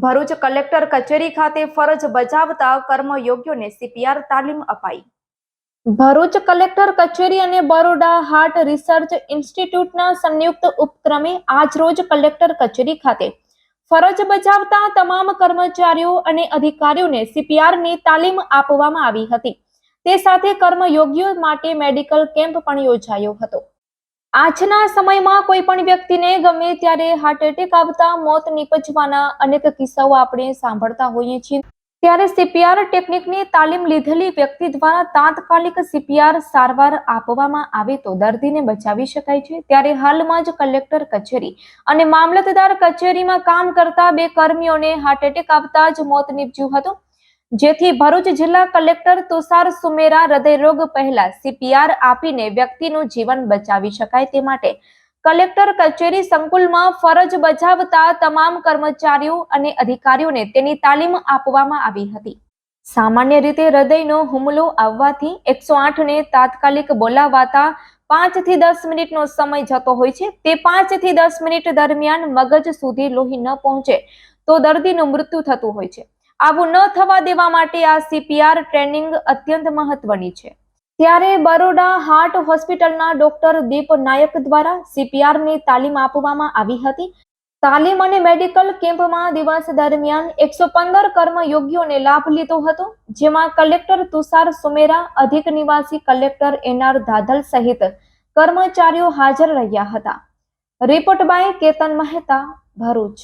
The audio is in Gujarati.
ભરૂચ કલેક્ટર કચેરી ખાતે ફરજ બજાવતા કર્મયોગ્યોને સીપીઆર તાલીમ અપાઈ. ભરૂચ કલેક્ટર કચેરી અને બરોડા હાર્ટ રિસર્ચ ઇન્સ્ટિટ્યૂટના સંયુક્ત ઉપક્રમે આજરોજ કલેક્ટર કચેરી ખાતે ફરજ બજાવતા તમામ કર્મચારીઓ અને અધિકારીઓને સીપીઆરની તાલીમ આપવામાં આવી હતી. તે સાથે કર્મયોગીઓ માટે મેડિકલ કેમ્પ પણ યોજાયો હતો. આજના સમયમાં કોઈ પણ વ્યક્તિને ગમે ત્યારે હાર્ટ એટેક આવતા, મોત નીપજવાના અનેક કિસ્સાઓ આપણે સાંભળતા હોઈએ છીએ. ત્યારે સીપીઆર ટેકનિકની તાલીમ લીધેલી વ્યક્તિ દ્વારા તાત્કાલિક સીપીઆર સારવાર આપવામાં આવે તો દર્દીને બચાવી શકાય છે. ત્યારે હાલમાં જ કલેક્ટર કચેરી અને મામલતદાર કચેરીમાં કામ કરતા બે કર્મીઓને હાર્ટ એટેક આવતા જ મોત નીપજ્યું હતું. જેથી ભરૂચ જિલ્લા કલેક્ટર તુષાર સુમેરા હૃદયરોગ પહેલા સીપીઆર આપીને વ્યક્તિનું જીવન બચાવી શકાય તે માટે કલેક્ટર કચેરી સંકુલમાં ફરજ બજાવતા તમામ કર્મચારીઓ અને અધિકારીઓને તેની તાલીમ આપવામાં આવી હતી. સામાન્ય રીતે હૃદયનો હુમલો આવવાથી એકસો આઠને તાત્કાલિક બોલાવાતા પાંચથી દસ મિનિટનો સમય જતો હોય છે. તે પાંચથી દસ મિનિટ દરમિયાન મગજ સુધી લોહી ન પહોંચે તો દર્દીનું મૃત્યુ થતું હોય છે. આવું ન થવા દેવા માટે આ સીપીઆર ટ્રેનિંગ અત્યંત મહત્વની છે. ત્યારે બરોડા હાર્ટ હોસ્પિટલના ડોક્ટર દીપ નાયક દ્વારા સીપીઆરની તાલીમ આપવામાં આવી હતી. તાલીમ અને મેડિકલ કેમ્પમાં દિવસ દરમિયાન એકસો પંદર કર્મયોગીઓને લાભ લીધો હતો, જેમાં કલેક્ટર તુષાર સુમેરા, અધિક નિવાસી કલેક્ટર એનઆર ધાધલ સહિત કર્મચારીઓ હાજર રહ્યા હતા. Report by Ketan Mehta, Bharuch.